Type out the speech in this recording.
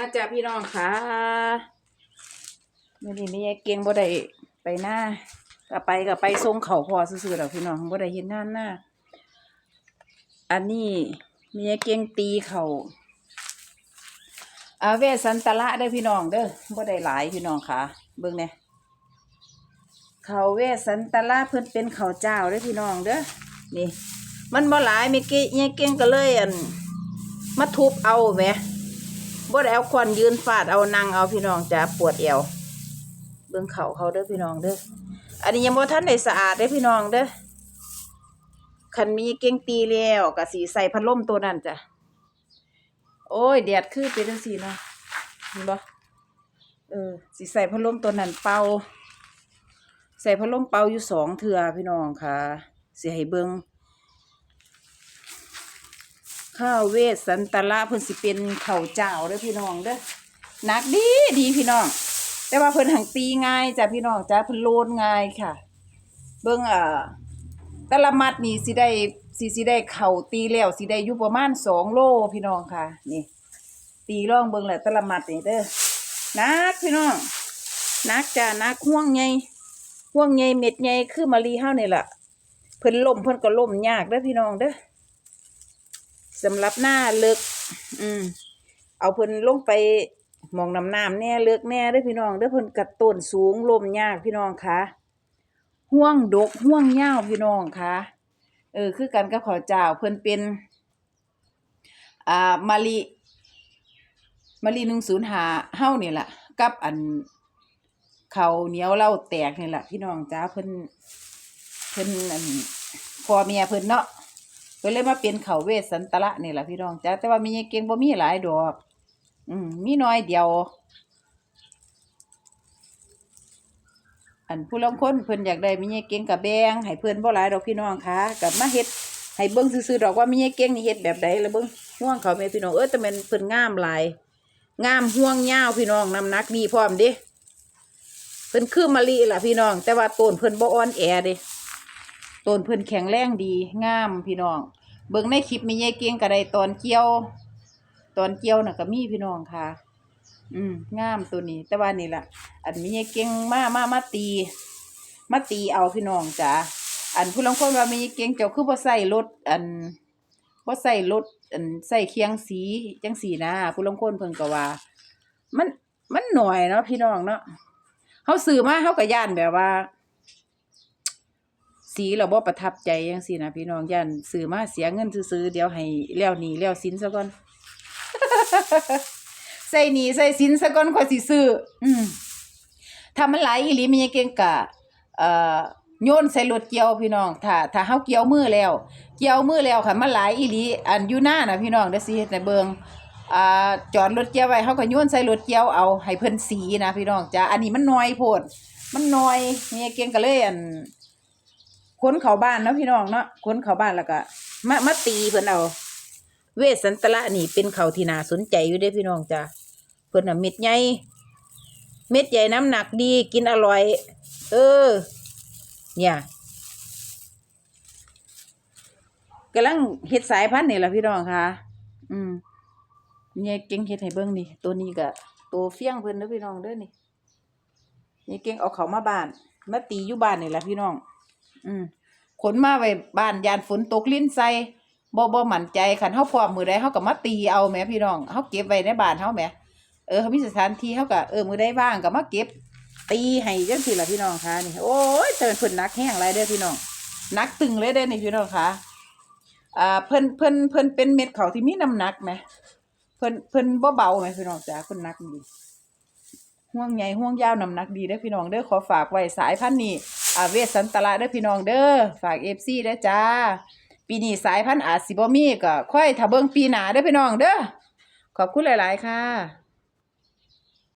อาจาพี่น้องค่ะมื่อนี้มีไอ้เก่งบ่ได้ไปหน้าก็ไปก็ไปส่งเขาพอซื่อๆดอกพี่น้องบ่ได้เห็นงาหน้า อันนี้มีไอ้เก่งตีเขาอาเวสันตละได้อพี่น้องเด้อบ่ได้หลายพี่น้องค่ะ เบิ่งแหน่เขาเวสันตละเพิ่นเป็นเขาเจ้าเด้อพี่น้องเด้อนี่ มันบ่หลายมีเก่งเก่งก็เลยอันมาทุบเอาแหม บ่ได้เอาควันยืนฟาดเอานั่งเอาพี่น้องจ้าปวดเอวเบิ่งเขาเขาเด้อพี่น้องเด้ออันนี้ยังบ่ทันได้สะอาดเด้อพี่น้องเด้อคันมีเก่งตีแล้วก็สิใส่พัดลมตัวนั้นจ้ะโอ้ยแดดคือเป็นจังซี่เนาะเห็นบ่เออสิใส่พัดลมตัวนั้นเป่าใส่พัดลมเป่าอยู่สองเทื่อพี่น้องค่ะเสิให้เบิ่ง ข้าวเวสสันตละเพิ่นสิเป็นเข้าเจ้าเด้อพี่น้องเด้อหนักดีดีพี่น้อง แต่ว่าเพิ่นหังตีง่ายจ้ะพี่น้องจ้ะเพิ่นโลนง่ายค่ะ เบิ่งเอ่อแต่ละมัดนี่สิได้สิสิได้เข่าตีแล้วสิได้อยู่ประมาณสองโลพี่น้องค่ะ นี่ ตีร่องเบิ่งแหละแต่ละมัดนี่เด้อหนักพี่น้องหนักจ้ะหนักห่วงใหญ่ห่วงใหญ่เม็ดใหญ่คือมะลีเฮานี่ล่ะเพิ่นล่มเพิ่นก็ล่มยากเด้อพี่น้องเด้อ สำหรับหน้าเลิกอืมเอาเพิ่นลงไปหมองน้ำน้ำแน่เลิกแน่เด้อพี่น้องเด้อเพิ่นกัดต้นสูงลมยากพี่น้องคะห่วงดกห่วงยาวพี่น้องคะเออคือกันกับข้าวเจ้าเพิ่นเป็นอ่ามะลิมะลิหนึ่งศูนย์หาเฮ้าเนี่ยแหละกับอันเขาเหนียวเล้าแตกเนี่ยแหละพี่น้องจ้าเพิ่นเพิ่นอันพอเมียเพิ่นเนาะ ก็เลยมาเป็นเขาเวสสันตละนี่แหละพี่น้องจ้าแต่ว่ามีเก่งบ่มีหลายดอก อืมมีน้อยเดียว อันผู้ลางคนเพิ่นอยากได้มีเก่งกับแบงให้เพิ่นบ่หลายดอกพี่น้องคะกับมาเฮ็ดให้เบิ่งซื่อๆดอกว่ามีเก่งนี่เฮ็ดแบบใดแล้วเบิ่งห่วงเขาแม่พี่น้องเอ้ยแต่ม่นเพิ่นงามหลายงามห่วงยาวพี่น้องน้ำหนักดีพร้อมเด้เพิ่นคือมะลิล่ะพี่น้อง แต่ว่าต้นเพิ่นบ่อ่อนแอเด้ ต้นเพิ่นแข็งแรงดีงามพี่น้อง เบิ่งในคลิปมียายเกียงก็ไดตอนเกี่ยว ตอนเกี่ยวน่ะก็มีพี่น้องค่ะ อืมงามตัวนี้ แต่ว่านี่ละอันมียายเกียงมามามาตี มาตีเอาพี่น้องจ้ะอันผู้ลางคนว่ามียายเกียงเจ้าคือบ่ใส่รถอันบ่ใส่รถอันใส่เคียงสีจังสีนะผู้ลางคนเพิ่นก็ว่า มันมันหน่อยเนาะพี่น้องเนาะเฮาซื้อมาเฮาก็ย่านแบบว่า สีเราบ่ประทับใจจังซี่นะพี่น้องย่านซื้อมาเสียเงินซื้อๆเดี๋ยวให้แล้วหนี้แล้วสินซะก่อน ใส่หนีใส่สินซะก่อนค่อยสิซื้อ อืมถ้ามันหลายอีหลีมีเก่งกะเอ่อโยนใส่รถเกี่ยวพี่น้อง ถ้าถ้าเฮาเกี่ยวมือแล้ว เกี่ยวมือแล้วค่ะมันหลายอีหลีอันอยู่หน้าน่ะพี่น้องเด้อสิเฮ็ดให้เบิ่งอ่าจอดรถเกี่ยวไว้เฮาก็โยนใส่รถเกี่ยวเอาให้เพิ่นสีนะพี่น้องจ้าอันนี้มันน้อยโพดมันน้อยมีเก่งก็เลยอัน คนเข้าบ้านเนาะพี่น้องเนาะคนเข้าบ้านแล้วก็มามาตีเพิ่นเอาเวสสันตละนี่เป็นเขาที่น่าสนใจอยู่เด้พี่น้องจ้ะเพิ่นน่ะเม็ดใหญ่เม็ดใหญ่น้ำหนักดีกินอร่อย เออ เนี่ยกำลังเฮ็ดสายพันธุ์นี่ล่ะพี่น้องค่ะ อืมเนี่ยเก่งเฮ็ดให้เบิ่งนี่ ตัวนี้ก็ตัวเฟี้ยงเพิ่นเด้อพี่น้องเด้อนี่เนี่ยเก่งเอาเขามาบ้านมาตีอยู่บ้านนี่แหละพี่น้อง อืมขนมาไว้บ้านยานฝนตกลิ้นใส่บ่บ่มั่นใจคันเฮาพร้อมมือใดเฮาก็มาตีเอาแหมพี่น้องเฮาเก็บไว้ในบ้านเฮาแหมเออเฮามีสถานที่เฮาก็เออมือใดว่างก็มาเก็บ ตีให้จังซี่ล่ะพี่น้องค่ะนี่โอ้ยแต่เพิ่นนักแฮงหลายเด้อพี่น้องนักตึงเลยเด้อนี่พี่น้องค่ะอ่าเพิ่นเพิ่นเพิ่นเป็นเม็ดเขาที่มีน้ำหนักแหมเพิ่นเพิ่นบ่เบาแหมพี่น้องจ้าเพิ่นนักดีห่วงใหญ่ห่วงยาวน้ำหนักดีเด้อพี่น้องเด้อขอฝากไว้สายพันธุ์นี้ อาเวสสันตละเด้อพี่น้องเด้อฝากเอฟซีเด้อจ้า ปีนี้สายพันธุ์อาจสิบ่มีก็ค่อยถ้าเบิ่งปีหน้าเด้อพี่น้องเด้อขอบคุณหลาย ๆ ค่ะ